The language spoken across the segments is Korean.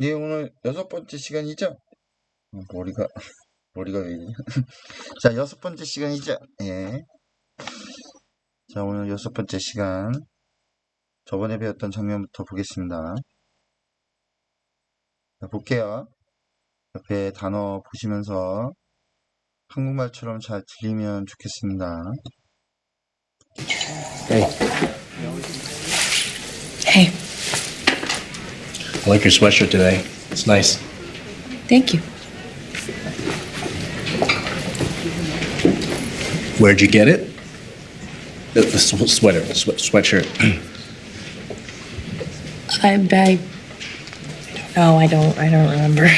네, 오늘 여섯 번째 시간이죠? 어, 머리가, 머리가 왜 이래? 자, 여섯 번째 시간이죠? 예. 자, 오늘 여섯 번째 시간. 저번에 배웠던 장면부터 보겠습니다. 자, 볼게요. 옆에 단어 보시면서 한국말처럼 잘 들리면 좋겠습니다. Hey, I like your sweatshirt today. It's nice. thank you. Where'd you get it? The, the sw- sweater, the swe- sweatshirt. I, I, no, I don't, I don't remember.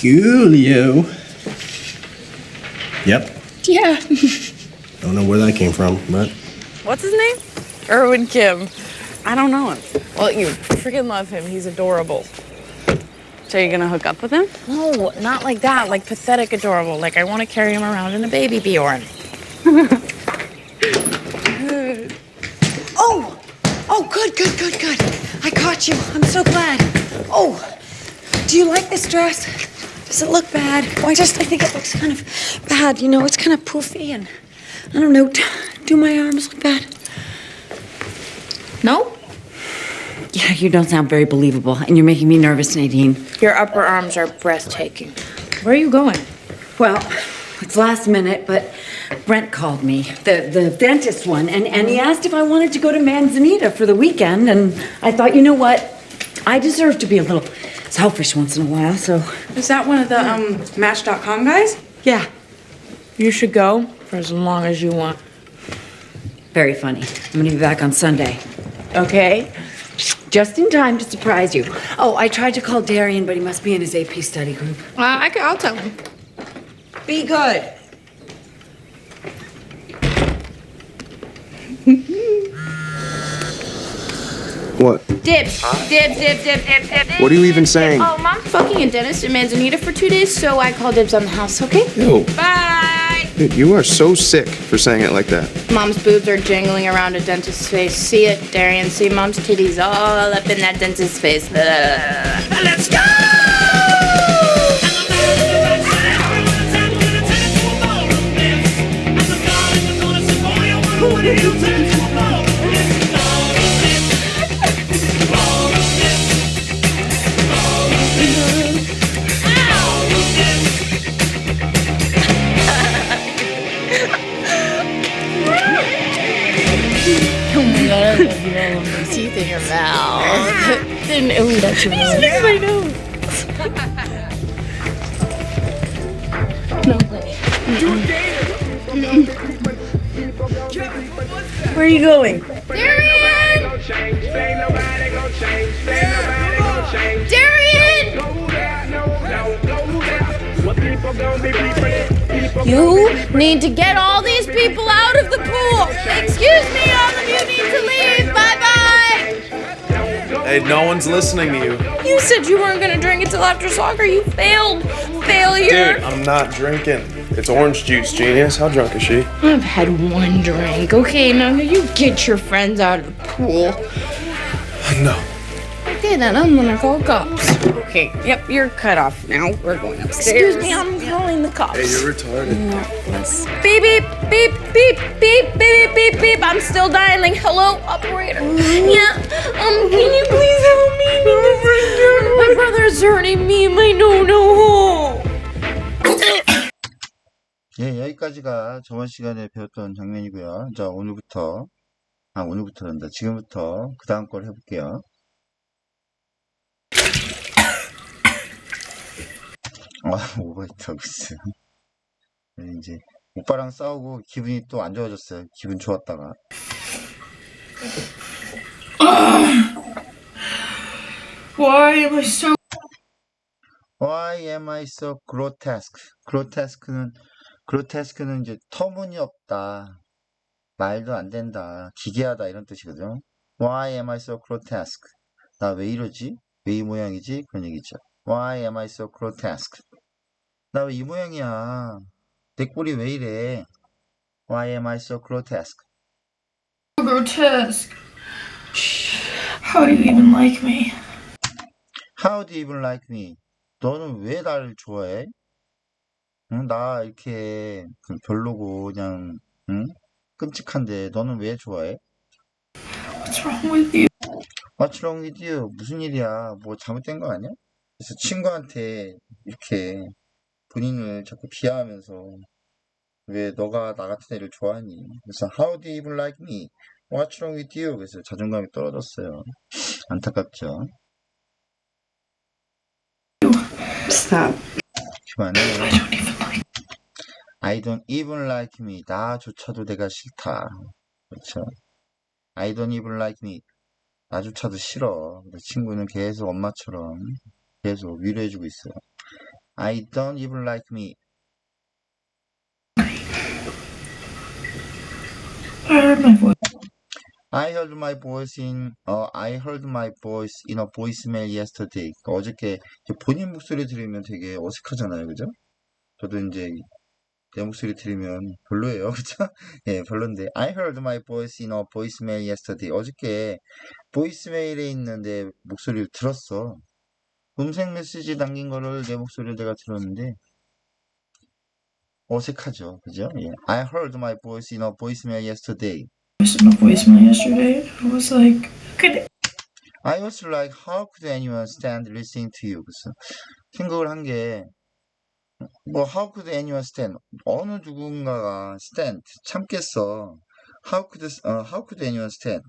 Julio. Yep. Yeah. Don't know where that came from, but What's his name? Erwin Kim. I don't know him. Well, you freaking love him. He's adorable. So you're gonna hook up with him? No, not like that. Like pathetic adorable. Like I want to carry him around in a baby Bjorn. Oh, oh, good, good, good, good. I caught you. I'm so glad. Oh, do you like this dress? Does it look bad? Oh, I just, I think it looks kind of bad. You know, it's kind of poofy and I don't know. Do my arms look bad? No? Yeah, you don't sound very believable, and you're making me nervous, Nadine. Your upper arms are breathtaking. Where are you going? Well, it's last minute, but Brent called me, the, the dentist one, and, and he asked if I wanted to go to Manzanita for the weekend, and I thought, you know what? I deserve to be a little selfish once in a while, so Is that one of the um Match.com guys? yeah, You should go for as long as you want. very funny. I'm gonna be back on Sunday. Okay? Just in time to surprise you. Oh, I tried to call Darian, but he must be in his AP study group. Uh, I can, I'll tell him. Be good. What? Dibs. Dibs, dibs, dibs, dibs, dibs, dibs. What are you even saying? Oh, mom's fucking a dentist in Manzanita for two days, so I call dibs on the house, okay? Yo, Bye. Dude, you are so sick for saying it like that. Mom's boobs are jangling around a dentist's face. See it, Darian? See mom's titties all up in that dentist's face. Ugh. Let's go! Teeth in your mouth. and ooh, that's your nose. my nose. Where are you going? Darian! Darian! You need to get all these people out of the pool. Excuse me, all of you need to leave. Bye bye. Hey, no one's listening to you. You said you weren't gonna drink until after soccer. You failed. Failure. Dude, I'm not drinking. It's orange juice, genius. How drunk is she? I've had one drink. Okay, now you get your friends out of the pool. No. Okay, then I'm gonna call cops. Okay, yep, you're cut off now. We're going upstairs. Excuse me, I'm calling the cops. Hey, you're retarded. Beep, beep, beep, beep, beep, beep, beep, beep. I'm still dialing. Hello, operator. Yeah, um, can you please help me? My brother's hurting me in my no-no hole. 예, 여기까지가 저번 시간에 배웠던 장면이고요. 자, 오늘부터, 아, 오늘부터란다. 지금부터 그 다음 걸 해볼게요. 아, 오버히트하고 있어요. 네, 이제, 오빠랑 싸우고 기분이 또 안 좋아졌어요. 기분 좋았다가. Why am I so Why am I so grotesque? grotesque는, grotesque는 이제 터무니없다. 말도 안 된다. 기괴하다. 이런 뜻이거든. Why am I so grotesque? 나 왜 이러지? 왜 이 모양이지? 그런 얘기죠. Why am I so grotesque? 나 왜 이 모양이야? 내 꼴이 왜 이래? Why am I so grotesque? grotesque. How do you even like me? How do you even like me? 너는 왜 나를 좋아해? 응? 나 이렇게 그 별로고 그냥 응? 끔찍한데 너는 왜 좋아해? What's wrong with you? What's wrong with you? 무슨 일이야? 뭐 잘못된 거 아니야? 그래서 친구한테 이렇게 본인을 자꾸 비하하면서 왜 너가 나 같은 애를 좋아하니? 그래서 How do you even like me? What's wrong with you? 그래서 자존감이 떨어졌어요. 안타깝죠. Stop. 그만해. I don't even like me. 나조차도 내가 싫다. 그렇죠. I don't even like me. 나조차도 싫어. 친구는 계속 엄마처럼 계속 위로해주고 있어요. I don't even like me. Heard my voice in, 어, my voice in a voicemail yesterday. 그러니까 어저께 본인 목소리 들으면 되게 어색하잖아요. 그죠? 저도 이제 내 목소리 들으면 별로예요. 그죠? 예, 별론데. Heard my voice in a voicemail yesterday. 어저께 보이스메일에 있는 내 목소리를 들었어. 음성 메시지 남긴 거를 내 목소리를 내가 들었는데 어색하죠. 그죠? 예. I heard my voice in a voicemail yesterday. a voicemail yesterday. I was like, could I was like, how could anyone stand listening to you? 그래서 생각을 한 게, 뭐, how could anyone stand? 어느 누군가가 stand, 참겠어. How could, 어, how could anyone stand?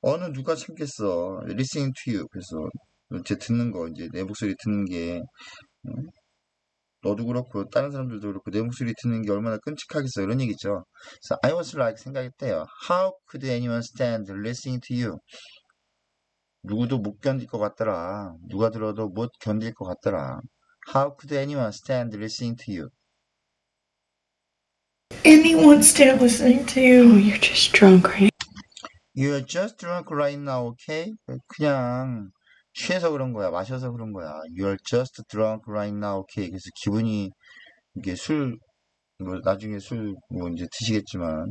어느 누가 참겠어. listening to you. 그래서, 이 제 듣는 거, 이제 내 목소리 듣는 게, 음, 너도 그렇고, 다른 사람들도 그렇고, 내 목소리 듣는 게 얼마나 끔찍하겠어. 이런 얘기죠. 그래서 I was like 생각했대요. How could anyone stand listening to you? 누구도 못 견딜 것 같더라. 누가 들어도 못 견딜 것 같더라. How could anyone stand listening to you? anyone stand listening to you? Oh, you're just drunk, right? You're just drunk right now, okay? 그냥 취해서 그런 거야. 마셔서 그런 거야. You're just drunk right now, okay? 그래서 기분이 이게 술, 뭐 나중에 술 뭐 이제 드시겠지만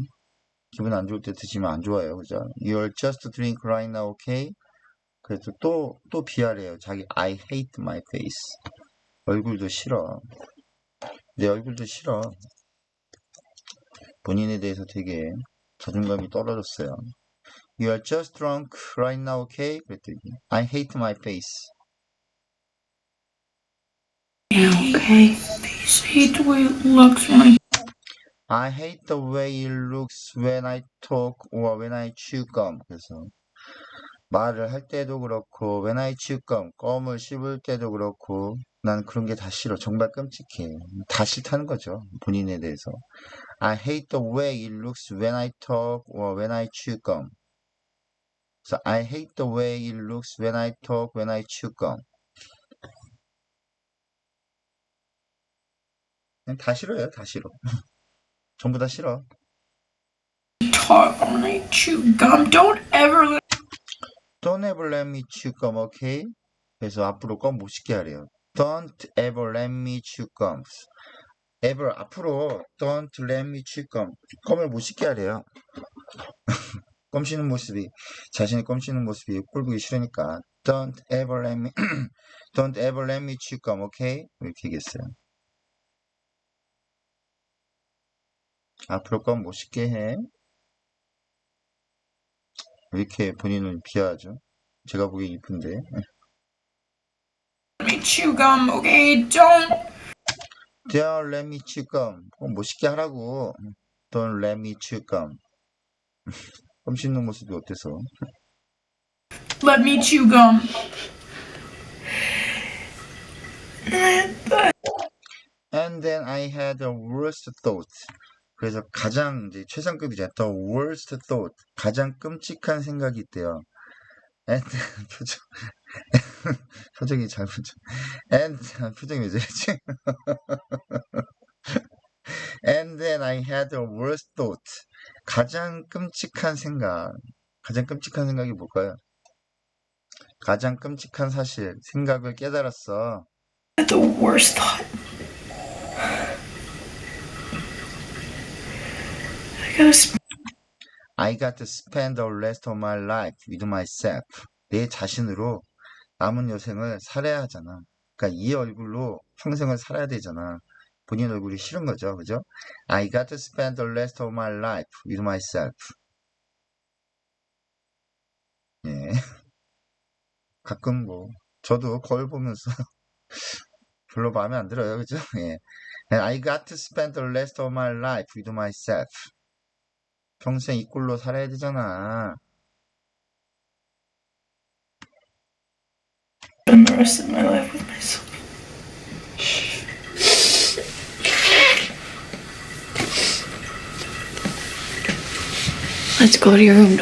기분 안 좋을 때 드시면 안 좋아요. 그죠? You're just drink right now, okay? 그래서 또, 또 비하래요. 자기 I hate my face. 얼굴도 싫어. 내 얼굴도 싫어. 본인에 대해서 되게 자존감이 떨어졌어요. You are just drunk right now, okay? 그랬더니 I hate my face. Yeah, okay. Please hate the way it looks when I I hate the way it looks when I talk or when I chew gum. 그래서 말을 할 때도 그렇고 when I chew gum, 껌을 씹을 때도 그렇고 난 그런 게 다 싫어. 정말 끔찍해. 다 싫다는 거죠. 본인에 대해서. I hate the way it looks when I talk or when I chew gum. So I hate the way it looks when I talk when I chew gum. 그냥 다 싫어요. 다 싫어. 전부 다 싫어. talk, when I chew gum. Don't ever let Don't ever let me chew gum, okay? 그래서 앞으로 껌 못 씹게 하래요. Don't ever let me chew gums. ever 앞으로 don't let me chew gum. 껌을 못 씹게 하래요. 껌 씹는 모습이 자신이 껌 씹는 모습이 꼴보기 싫으니까 don't ever let me don't ever let me chew gum, okay? 이렇게 얘기했어요. 앞으로 껌못 씹게 해. 왜 이렇게 본인을 비하하죠? 제가 보기엔 이쁜데. me chew gum, okay? Don't. Don't let me chew gum. 꼭 멋있게 하라고. Don't let me chew gum. 껌 씹는 모습이 어때서? Let me chew gum. And then I had the worst thought. 그래서 가장 이제 최상급이죠. The worst thought. 가장 끔찍한 생각이 있대요. And 표정 표정이 잘못죠. And 표정이 왜 저러지? And then I had the worst thought. 가장 끔찍한 생각. 가장 끔찍한 생각이 뭘까요? 가장 끔찍한 사실, 생각을 깨달았어. The worst thought. I gotta sp- I got to spend the rest of my life with myself. 내 자신으로 남은 여생을 살아야 하잖아. 그러니까 이 얼굴로 평생을 살아야 되잖아. 본인 얼굴이 싫은 거죠. 그죠? I got to spend the rest of my life with myself. 예. 가끔 뭐, 저도 거울 보면서 별로 마음에 안 들어요. 그죠? 예. I got to spend the rest of my life with myself. 평생 이 꼴로 살아야 되잖아. The rest of my life with myself. Let's go to your room.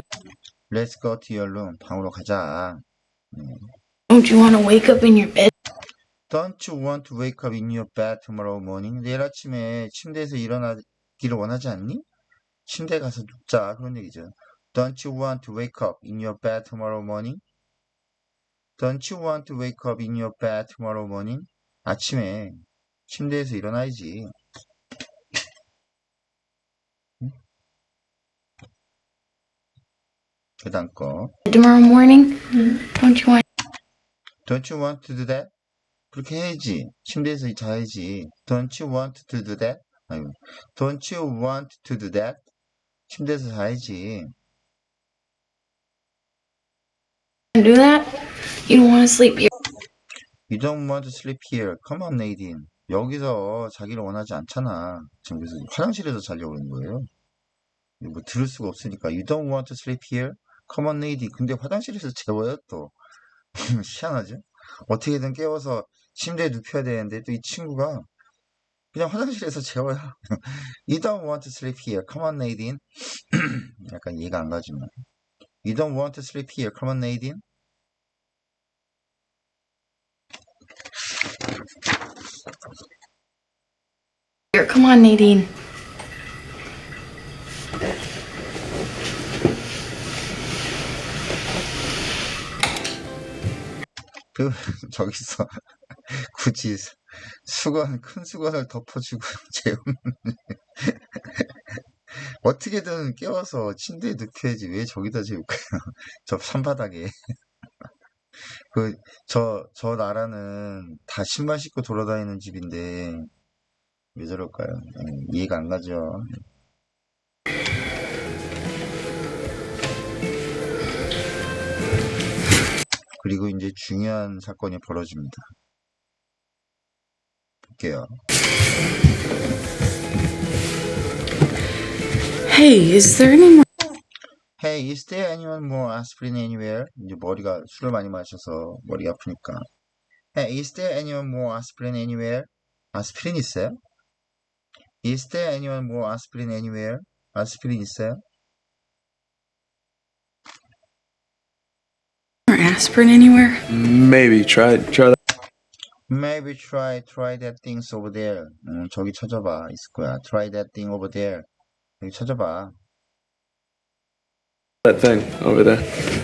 Let's go to your room. 방으로 가자. Don't you want to wake up in your bed? Don't you want to wake up in your bed tomorrow morning? 내일 아침에 침대에서 일어나기를 원하지 않니? 침대 가서 눕자. 그런 얘기죠. Don't you want to wake up in your bed tomorrow morning? Don't you want to wake up in your bed tomorrow morning? 아침에 침대에서 일어나야지. 그 다음 거. Tomorrow morning? Don't you want Don't you want to do that? 그렇게 해야지. 침대에서 자야지. Don't you want to do that? 아이고. Don't you want to do that? 침대에서 자야지. do that? You don't want to sleep here. You don't want to sleep here. Come on, Nadine. 여기서 자기를 원하지 않잖아. 지금 그래서 화장실에서 자려고 그러는 거예요. 뭐 들을 수가 없으니까. You don't want to sleep here? On, Nadine. 근데 화장실에서 재워요, 또. 희한하죠? 어떻게든 깨워서 침대에 눕혀야 되는데 또 이 친구가 그냥 화장실에서 재워요. You don't want to sleep here. Come on, Nadine. 약간 이해가 안 가지만. You don't want to sleep here. Come on, Nadine. Here, come on, Nadine. 그 저기서 굳이 수- 수건 큰 수건을 덮어주고 재우는 어떻게든 깨워서 침대에 눕혀야지 왜 저기다 재울까요? 저 산바닥에 그 저저 나라는 다 신발 신고 돌아다니는 집인데 왜 저럴까요? 예, 이해가 안 가죠. 그리고 이제 중요한 사건이 벌어집니다. 볼게요. Hey, is there any more? Hey, is there anyone more aspirin anywhere? 이제 머리가 술을 많이 마셔서 머리가 아프니까. Hey, is there anyone more aspirin anywhere? 아스피린 있어요? Is there anyone more aspirin anywhere? 아스피린 있어요? aspirin anywhere? Maybe try try that. Maybe try try that things over there. 음, 저기 찾아봐. 있을 거야. Try that thing over there. 여기 찾아봐. that thing over there.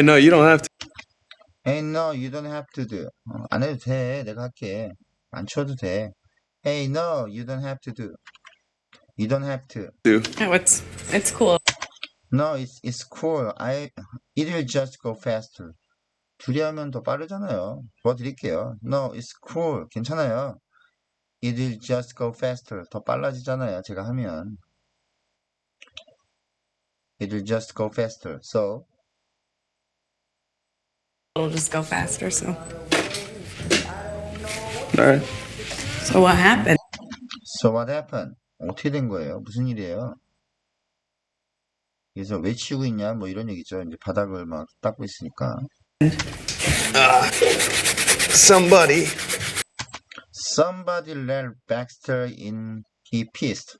Hey, no, you don't have to. Hey, no, you don't have to do. 어, 안 해도 돼. 내가 할게. 안 쳐도 돼. Hey, no, you don't have to do. You don't have to. Oh, it's it's cool. No, it's it's cool. I it will just go faster. 둘이 하면 더 빠르잖아요. 도와드릴게요. No, it's cool. 괜찮아요. It will just go faster. 더 빨라지잖아요. 제가 하면. It will just go faster. So, It'll just go faster. So, All right. so what happened? so what happened? 어떻게 된 거예요? 무슨 일이에요? 그래서 왜 치우고 있냐? 뭐 이런 얘기죠. 이제 바닥을 막 닦고 있으니까. Somebody. Somebody let Baxter in. He pissed.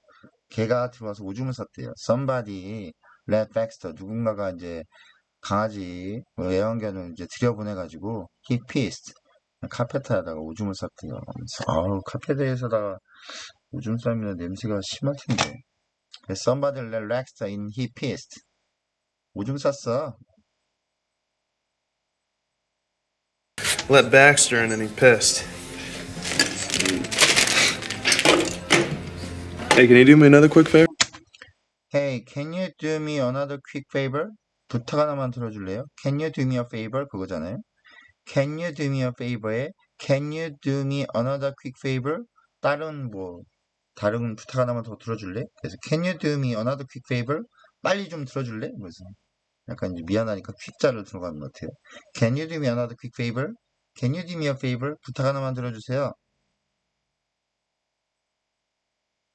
걔가 들어와서 오줌을 쌌대요. Somebody let Baxter. 누군가가 이제 강아지 뭐 애완견을 이제 들여보내가지고 he pissed. 카페트에다가 오줌을 쌌대요. 아우 카페트에서다가 오줌 싸면 냄새가 심할 텐데. Somebody let Baxter in. He pissed. 오줌 쌌어. Let Baxter in and he pissed. Hey, can you do me another quick favor? Hey, can you do me another quick favor? 부탁 하나만 들어줄래요? Can you do me a favor? 그거잖아요. Can you do me a favor에 Can you do me another quick favor? 다른 뭐 다른 부탁 하나만 더 들어줄래? 그래서 Can you do me another quick favor? 빨리 좀 들어줄래? 그래서 약간 이제 미안하니까 퀵자를 들어가는 것 같아요. Can you do me another quick favor? Can you do me a favor? 부탁 하나만 들어주세요.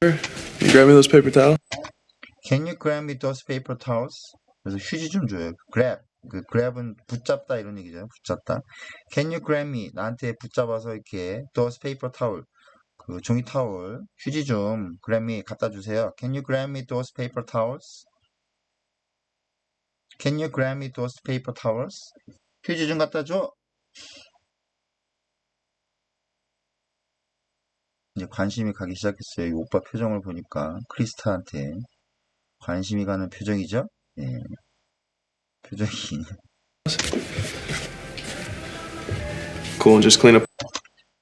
You grab me those paper towels? Can you grab me those paper towels? 그래서 휴지 좀 줘요. grab. 그 grab은 붙잡다 이런 얘기잖아요. 붙잡다. Can you grab me? 나한테 붙잡아서 이렇게 those paper towel. 그 종이 타월, 휴지 좀 grab me 갖다 주세요. Can you grab me those paper towels? Can you grab me those paper towels? 휴지 좀 갖다 줘. 이제 관심이 가기 시작했어요. 이 오빠 표정을 보니까 크리스타한테 관심이 가는 표정이죠? 예. 표정이 Cool, and just clean up.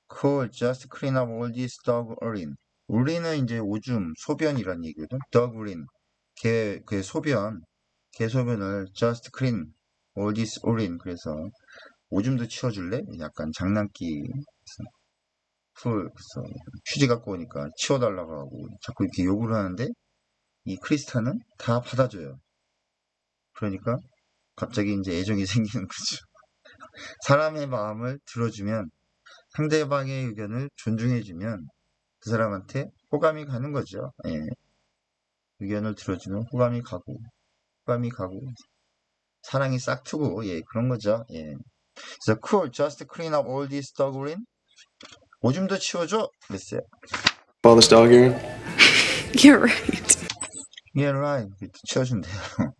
cool, just clean up all this dog urine. 우리는 이제 오줌, 소변이란 얘기거든. dog urine. 개, 그 소변, 개 소변을 just clean all this urine. 그래서 오줌도 치워줄래? 약간 장난기. 풀, 그래서 휴지 갖고 오니까 치워달라고 하고 자꾸 이렇게 요구를 하는데 이 크리스타는 다 받아줘요. 그러니까 갑자기 이제 애정이 생기는 거죠. 사람의 마음을 들어주면 상대방의 의견을 존중해주면 그 사람한테 호감이 가는 거죠. 예. 의견을 들어주면 호감이 가고 호감이 가고 사랑이 싹 트고 예 그런 거죠. 예. 그래서 cool, just clean up all this dog urine. 오줌 도 치워줘. 그랬어요. All this dog urine? You're right. Yeah, right. 치워준대요.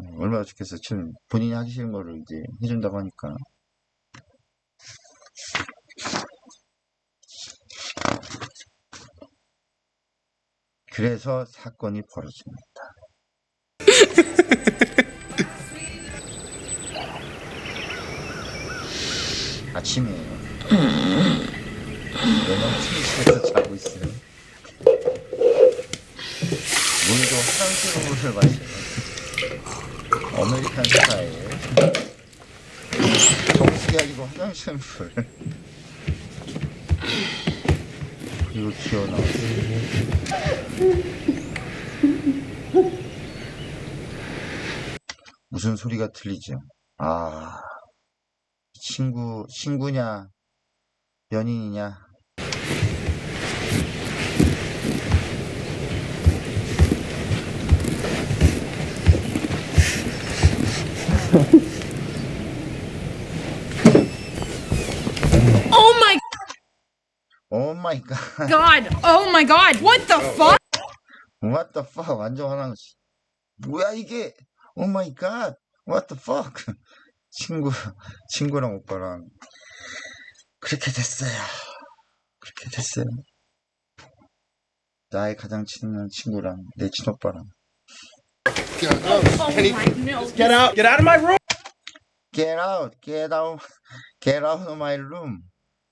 어, 얼마나 좋겠어. 치우면 본인이 하기 싫은 거를 이제 해준다고 하니까. 그래서 사건이 벌어집니다. 아침이에요. 내가 침실에서 자고 있어요. 물도 화장실 물을 마셔요. 아메리칸 스타일. 정수기 아니고 화장실 물. 그리고 기어 나왔어요. 무슨 소리가 들리죠? 아, 친구, 친구냐, 연인이냐. Oh my 오 마이 갓. god! Oh my god! What the fuck? What the fuck? 완전 화나지. 뭐야 이게? 오 마이 갓. What the fuck? 친구, 친구랑 오빠랑 그렇게 됐어요. 그렇게 됐어요. 나의 가장 친한 친구랑 내 친오빠랑 Get out! Get out of my room! Get out, get out, get out of my room.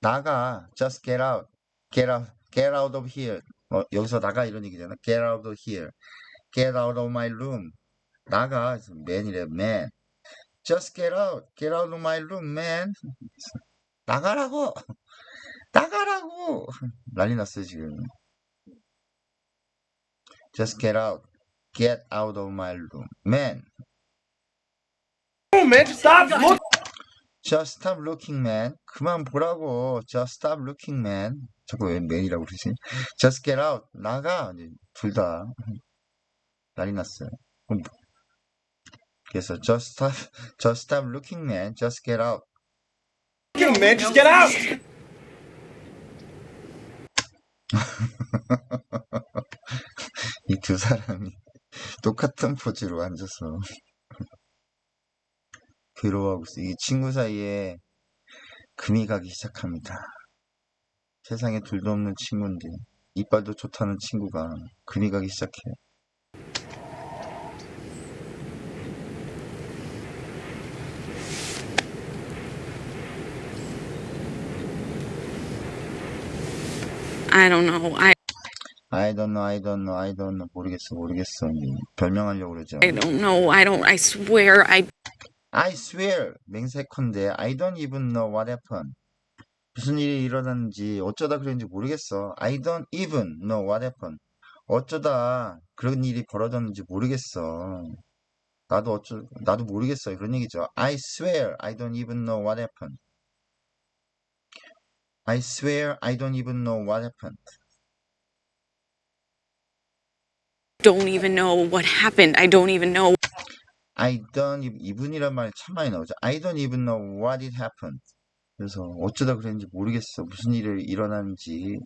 나가, just get out, get out, get out of here. 어, 여기서 나가 이런 얘기잖아. Get out of here, get out of my room. 나가, man이래, man. Just get out, get out of my room, man. 나가라고, 나가라고. 난리 났어요 지금. Just get out, get out of my room, man. Man, stop! Just stop looking, man. 그만 보라고. Just stop looking, man. 자꾸 왜 man이라고 그러지? Just get out. 나가. 둘 다. 난리 났어요. 그래서 just stop, just stop looking, man. Just get out. You, man, just get out! 이 두 사람이 똑같은 포즈로 앉아서 괴로워하고 있어요. 이 친구 사이에 금이 가기 시작합니다. 세상에 둘도 없는 친구인데 이빨도 좋다는 친구가 금이 가기 시작해요. I don't know. I I don't know, I don't know, I don't know. 모르겠어, 모르겠어. 별명하려고 그러죠. I don't know. I don't. I swear. I I swear, 맹세컨대 I don't even know what happened. 무슨 일이 일어났는지 어쩌다 그랬는지 모르겠어. I don't even know what happened. 어쩌다 그런 일이 벌어졌는지 모르겠어. 나도 어쩌, 나도 모르겠어. 그런 얘기죠. I swear I don't even know what happened. I swear I don't even know what happened. don't even know what happened. I don't even know. I don't even, 이분이란 말이 참 많이 나오죠. I don't even know what it happened. 그래서 어쩌다 그랬는지 모르겠어. 무슨 일이 일어났는지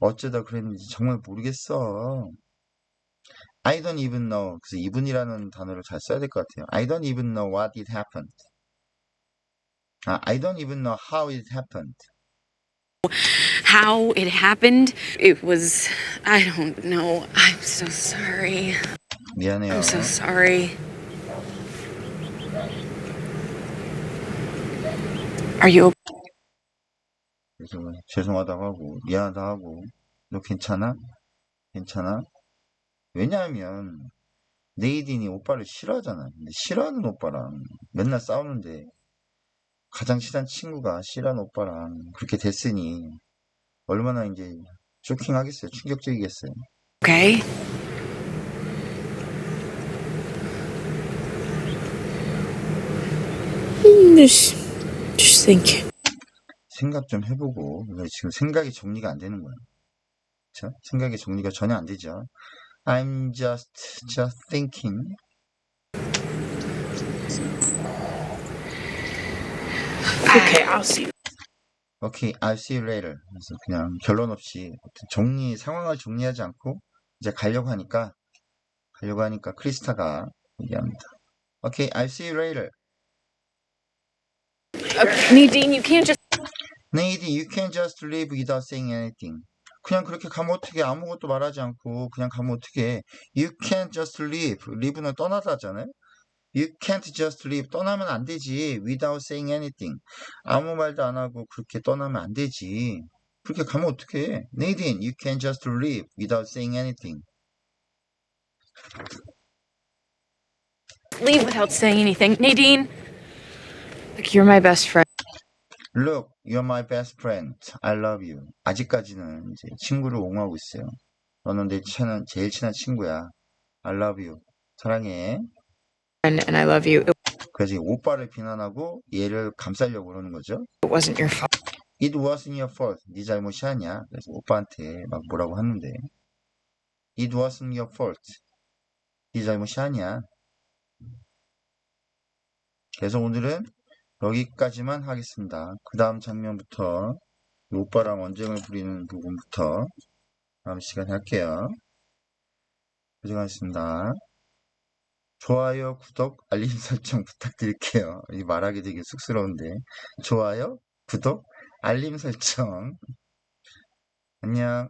어쩌다 그랬는지 정말 모르겠어. I don't even know. 그래서 이분이라는 단어를 잘 써야 될 것 같아요. I don't even know what it happened. 아, I don't even know how it happened. how it happened. It was. I don't know. I'm so sorry. 미안해요. I'm so sorry. Are you 그래서 죄송하다고 하고 미안하다 하고 너 괜찮아? 괜찮아? 왜냐하면 네이딘이 오빠를 싫어하잖아. 근데 싫어하는 오빠랑 맨날 싸우는데 가장 친한 친구가 싫어하는 오빠랑 그렇게 됐으니 얼마나 이제 쇼킹하겠어요. 충격적이겠어요. okay? Just, think. 생각 좀 해보고 근데 지금 생각이 정리가 안 되는 거야. 그쵸? 생각이 정리가 전혀 안 되죠. I'm just just thinking. Okay, I'll see. 오케이, I'll see you later. 그래서 그냥 결론 없이 정리 상황을 정리하지 않고 이제 가려고 하니까 가려고 하니까 크리스타가 얘기합니다. 오케이, I'll see you later. Nadine, you can't just. Nady, you can just leave without saying anything. 그냥 그렇게 가면 어떻게 아무것도 말하지 않고 그냥 가면 어떻게 You can't just leave. leave는 떠나다잖아요. You can't just leave. 떠나면 안 되지. Without saying anything. 아무 말도 안 하고 그렇게 떠나면 안 되지. 그렇게 가면 어떡해. Nadine, you can't just leave without saying anything. Leave without saying anything. Nadine, look, you're my best friend. Look, you're my best friend. I love you. 아직까지는 이제 친구를 옹호하고 있어요. 너는 내 친한, 제일 친한 친구야. I love you. 사랑해. And, and I love you. It 그래서 이 오빠를 비난하고 얘를 감싸려고 그러는 거죠. wasn't your fault. It wasn't your fault. 네 잘못이 아니야. 그래서 오빠한테 막 뭐라고 하는데 It wasn't your fault. 네 잘못이 아니야. 그래서 오늘은 여기까지만 하겠습니다. 그 다음 장면부터 이 오빠랑 언쟁을 부리는 부분부터 다음 시간에 할게요. 고생하셨습니다. 좋아요, 구독, 알림 설정 부탁드릴게요. 이 말하기 되게 쑥스러운데. 좋아요, 구독, 알림 설정. 안녕.